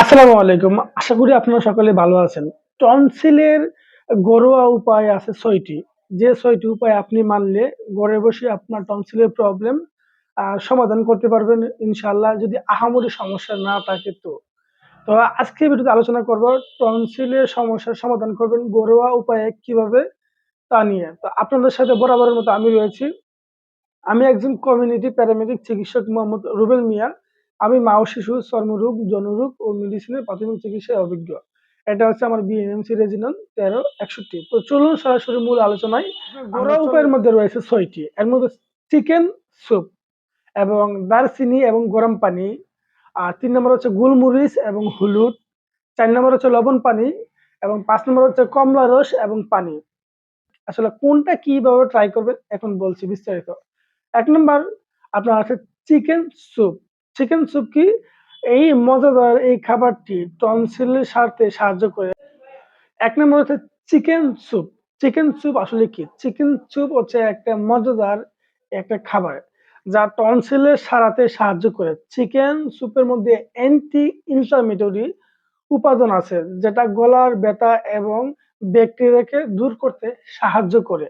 আসসালামু আলাইকুম। আশা করি আপনারা সকলে ভালো আছেন। টনসিলের ঘরোয়া উপায় আছে ছয়টি। যে ছয়টি উপায় আপনি মানলে ঘরে বসে আপনার টনসিলের প্রবলেম সমাধান করতে পারবেন ইনশাল্লাহ যদি আহামরি সমস্যা না থাকে তো। তো আজকে ভিডিওতে আলোচনা করব টনসিলের সমস্যার সমাধান করবেন, ঘরোয়া উপায়ে কীভাবে তা নিয়ে। তো আপনাদের সাথে বরাবরের মতো আমি রয়েছি। আমি একজন কমিউনিটি প্যারামেডিক চিকিৎসক মোহাম্মদ রুবেল মিয়া। আমি মা ও শিশু চর্মরোগ জনরোগ ও মেডিসিনের প্রাথমিক চিকিৎসায় অভিজ্ঞ। এটা হচ্ছে আমার বিএনএমসি রেজিনাল তেরো একষট্টি। তো চলুন সরাসরি মূল আলোচনায়। ঘরোয়া উপায়ের মধ্যে রয়েছে ছয়টি। এর মধ্যে চিকেন স্যুপ এবং দারচিনি এবং গরম পানি। আর তিন নম্বর হচ্ছে গোলমরিচ এবং হলুদ। চার নম্বর হচ্ছে লবণ পানি এবং পাঁচ নম্বর হচ্ছে কমলা রস এবং পানি। আসলে কোনটা কীভাবে ট্রাই করবেন এখন বলছি বিস্তারিত। এক নম্বর আপনার আছে চিকেন স্যুপ। চিকেন স্যুপ কি? এই মজাদার এই খাবারটি টনসিলের সারতে সাহায্য করে। এক নম্বর হচ্ছে চিকেন স্যুপ। চিকেন স্যুপ আসলে কি? চিকেন স্যুপ হচ্ছে একটা মজাদার একটা খাবার যা টনসিলের সারাতে সাহায্য করে। চিকেন স্যুপের মধ্যে অ্যান্টি ইনফ্লামেটরি উপাদান আছে, যেটা গলার ব্যথা এবং ব্যাকটেরিয়াকে দূর করতে সাহায্য করে।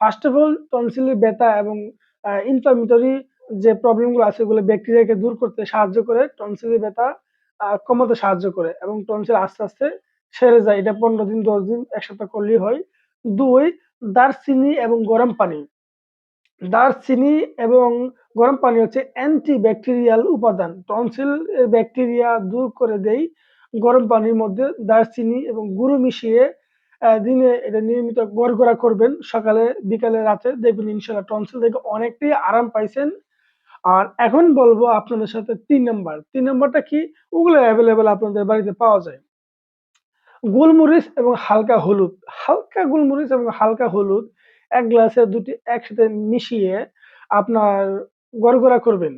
ফার্স্ট অফ অল টনসিলের ব্যথা এবং ইনফ্লামেটরি যে প্রবলেমগুলো আছে এগুলো ব্যাকটেরিয়াকে দূর করতে সাহায্য করে টনসিলের ব্যথা কমাতে সাহায্য করে এবং টনসিল আস্তে আস্তে সেরে যায়। এটা পনেরো দিন, দশ দিন, এক সপ্তাহ করলেই হয়। দুই, দারচিনি এবং গরম পানি। দারচিনি এবং গরম পানি হচ্ছে অ্যান্টি ব্যাকটেরিয়াল উপাদান টনসিল ব্যাকটেরিয়া দূর করে দেই গরম পানির মধ্যে দারচিনি এবং গুঁড়ো মিশিয়ে দিনে এটা নিয়মিত গড়গড়া করবেন। সকালে, বিকালে, রাতে দেখবেন ইনশাল্লাহ টনসিল থেকে অনেকটাই আরাম পাইছেন। আর এখন বলব আপনাদের সাথে তিন নম্বর। তিন নম্বরটা কি? ওগুলো অ্যাভেলেবেল আপনাদের বাড়িতে পাওয়া যায়। গোলমরিচ এবং হালকা হলুদ। হালকা গোলমরিচ এবং হালকা হলুদ এক গ্লাসে দুটি একসাথে মিশিয়ে আপনার গড়গড়া করবেন।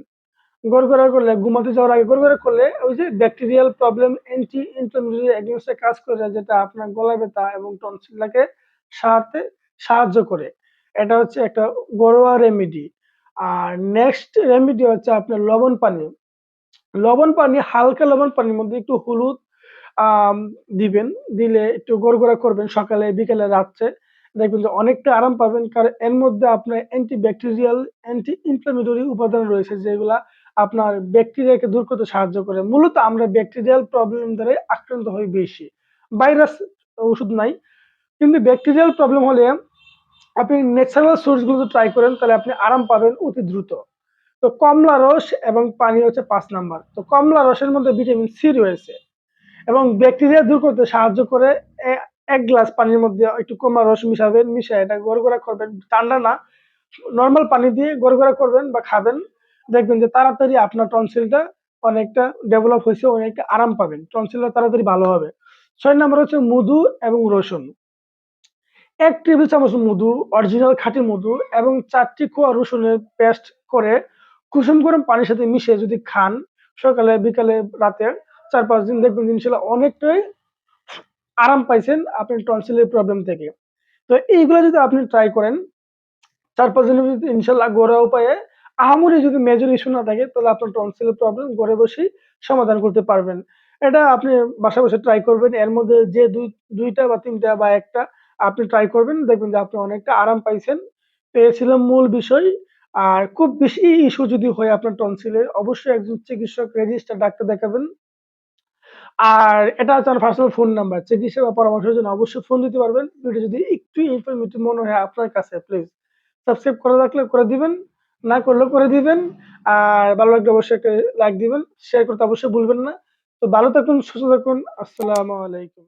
গড়গড়া করলে, ঘুমাতে যাওয়ার আগে গড়গড়া করলে ওই যে ব্যাকটেরিয়াল প্রবলেম অ্যান্টি ইনফ্লামেটরি কাজ করে, যেটা আপনার গলা ব্যথা এবং টনসিলটাকে সারতে সাহায্য করে। এটা হচ্ছে একটা ঘরোয়া রেমেডি আর নেক্সট রেমেডি হচ্ছে আপনার লবণ পানি। লবণ পানি, হালকা লবণ পানির মধ্যে একটু হলুদ দিবেন, দিলে একটু গড়গড়া করবেন সকালে, বিকেলে, রাত্রে। দেখবেন যে অনেকটা আরাম পাবেন, কারণ এর মধ্যে আপনার অ্যান্টি ব্যাকটেরিয়াল অ্যান্টি ইনফ্লামেটরি উপাদান রয়েছে, যেগুলা আপনার ব্যাকটেরিয়াকে দূর করতে সাহায্য করে। মূলত আমরা ব্যাকটেরিয়াল প্রবলেম দ্বারা আক্রান্ত হই বেশি। ভাইরাস ওষুধ নাই, কিন্তু ব্যাকটেরিয়াল প্রবলেম হলে আপনি ন্যাচারাল সোর্সগুলো ট্রাই করেন, তাহলে আপনি আরাম পাবেন অতি দ্রুত। তো কমলা রস এবং পানি হচ্ছে পাঁচ নাম্বার। তো কমলা রসের মধ্যে ভিটামিন সি রয়েছে এবং ব্যাকটেরিয়া দূর করতে সাহায্য করে এক গ্লাস পানির মধ্যে একটু কমলা রস মিশাবেন মিশিয়ে এটা গড়গড়া করবেন। ঠান্ডা না নর্মাল পানি দিয়ে গড়গড়া করবেন বা খাবেন। দেখবেন যে তাড়াতাড়ি আপনার টনসিলটা অনেকটা ডেভেলপ হয়েছে, অনেকটা আরাম পাবেন। টনসিলটা তাড়াতাড়ি ভালো হবে। ছয় নম্বর হচ্ছে মধু এবং রসুন। এক টেবিল চামচ মধু অরিজিনাল খাঁটি মধু এবং চারটি কোয়া রসুনের পেস্ট করে কুসুম গরম পানির সাথে মিশিয়ে যদি খান, সকালে, বিকালে, রাতে চার পাঁচ দিন দেখবেন ইনশাল্লাহ অনেকটাই আরাম পাইছেন আপনার টনসিলের প্রবলেম থেকে। তো এইগুলো যদি আপনি ট্রাই করেন, চার পাঁচ দিনের যদি ইনশাল্লাহ গোড়া উপায়ে আহামরি যদি মেজর ইস্যু না থাকে, তাহলে আপনার টনসিলের প্রবলেম ঘরে বসেই সমাধান করতে পারবেন। এটা আপনি বাসা বসে ট্রাই করবেন, এর মধ্যে যে দুই, দুইটা বা তিনটা বা একটা আপনি ট্রাই করবেন, দেখবেন যে আপনি অনেকটা আরাম পাইছেন। পেয়েছিলাম মূল বিষয়। আর খুব বেশি ইস্যু যদি হয় আপনার টনসিলের অবশ্যই একজন চিকিৎসক রেজিস্টার ডাক্তার দেখাবেন। আর এটা হচ্ছে আমার পার্সোনাল ফোন নাম্বার চিকিৎসা বা পরামর্শের জন্য অবশ্যই ফোন দিতে পারবেন। ভিডিও যদি একটু ইনফরমেটিভ মনে হয় আপনার কাছে প্লিজ সাবস্ক্রাইব করে রাখলে করে দিবেন, না করলেও করে দিবেন। আর ভালো লাগলে অবশ্যই একটা লাইক দিবেন শেয়ার করতে অবশ্যই ভুলবেন না। তো ভালো থাকুন, সুস্থ থাকুন। আসসালামু আলাইকুম।